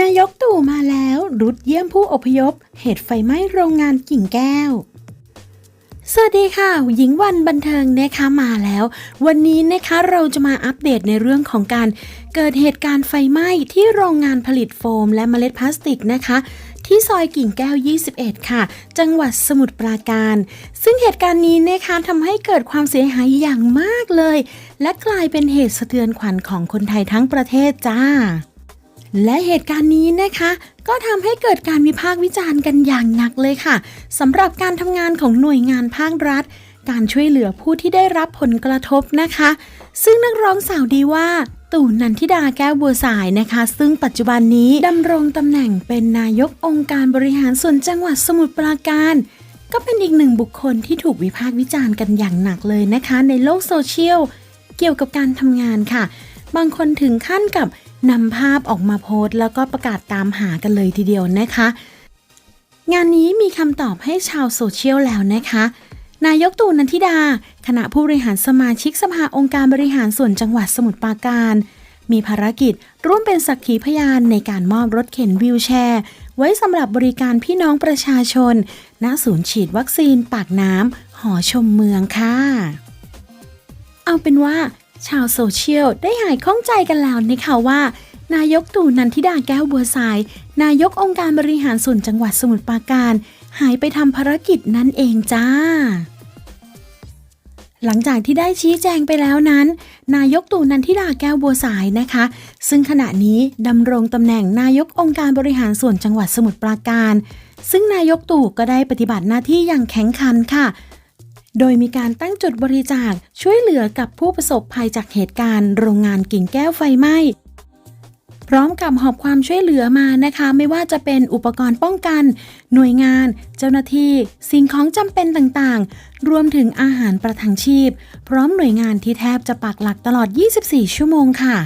นายกตู่มาแล้วรุดเยี่ยมผู้อพยพ เหตุไฟไหม้โรงงานกิ่งแก้ว สวัสดีค่ะ หญิงวันบันเทิงนะคะมาแล้ว วันนี้นะคะเราจะมาอัปเดตในเรื่องของการเกิดเหตุการณ์ไฟไหม้ที่โรงงานผลิตโฟม และเมล็ดพลาสติกนะคะที่ซอยกิ่งแก้ว 21 ค่ะ จังหวัดสมุทรปราการ ซึ่งเหตุการณ์นี้นะคะทำให้เกิดความเสียหายอย่างมากเลย และกลายเป็นเหตุสะเทือนขวัญของคนไทยทั้งประเทศจ้า และเหตุการณ์นี้นะคะ ก็ทำให้เกิดการวิพากษ์วิจารณ์กันอย่างหนักเลยค่ะสำหรับการทำงานของหน่วยงานภาครัฐ การช่วยเหลือผู้ที่ได้รับผลกระทบนะคะ ซึ่งนักร้องสาวดีว่าตู่นันทิดาแก้วบัวสายนะคะ ซึ่งปัจจุบันนี้ดำรงตำแหน่งเป็นนายกองค์การบริหารส่วนจังหวัดสมุทรปราการ ก็เป็นอีกหนึ่งบุคคลที่ถูกวิพากษ์วิจารณ์กันอย่างหนักเลยนะคะ ในโลกโซเชียลเกี่ยวกับการทำงานค่ะ บางคนถึงขั้นกับ นำภาพออกมาโพสต์แล้วก็ประกาศตามหากันเลยทีเดียวนะคะ งานนี้มีคำตอบให้ชาวโซเชียลแล้วนะคะ นายกตู่นันทิดา คณะผู้บริหารสมาชิกสภาองค์การบริหารส่วนจังหวัดสมุทรปราการ มีภารกิจร่วมเป็นสักขีพยานในการมอบรถเข็นวิวแชร์ ไว้สำหรับบริการพี่น้องประชาชน ณ ศูนย์ฉีดวัคซีนปากน้ำหอชมเมืองค่ะ เอาเป็นว่า ชาวโซเชียลได้หายข้องใจกันแล้วนะคะว่า นายกตู่นันทิดาแก้วบัวสาย นายกองค์การบริหารส่วนจังหวัดสมุทรปราการ หายไปทำภารกิจนั่นเองจ้า หลังจากที่ได้ชี้แจงไปแล้วนั้น นายกตู่นันทิดาแก้วบัวสายนะคะ ซึ่งขณะนี้ดำรงตำแหน่งนายกองค์การบริหารส่วนจังหวัดสมุทรปราการ ซึ่งนายกตู่ก็ได้ปฏิบัติหน้าที่อย่างแข็งขันค่ะ โดยมีการตั้งจุดบริจาคช่วยเหลือกับผู้ประสบภัยจากเหตุการณ์โรงงานกิ่งแก้วไฟไหม้พร้อมกับหอบความช่วยเหลือมานะคะ ไม่ว่าจะเป็นอุปกรณ์ป้องกัน หน่วยงาน เจ้าหน้าที่ สิ่งของจำเป็นต่างๆ รวมถึงอาหารประทังชีพ พร้อมหน่วยงานที่แทบจะปักหลักตลอด 24 ชั่วโมงค่ะ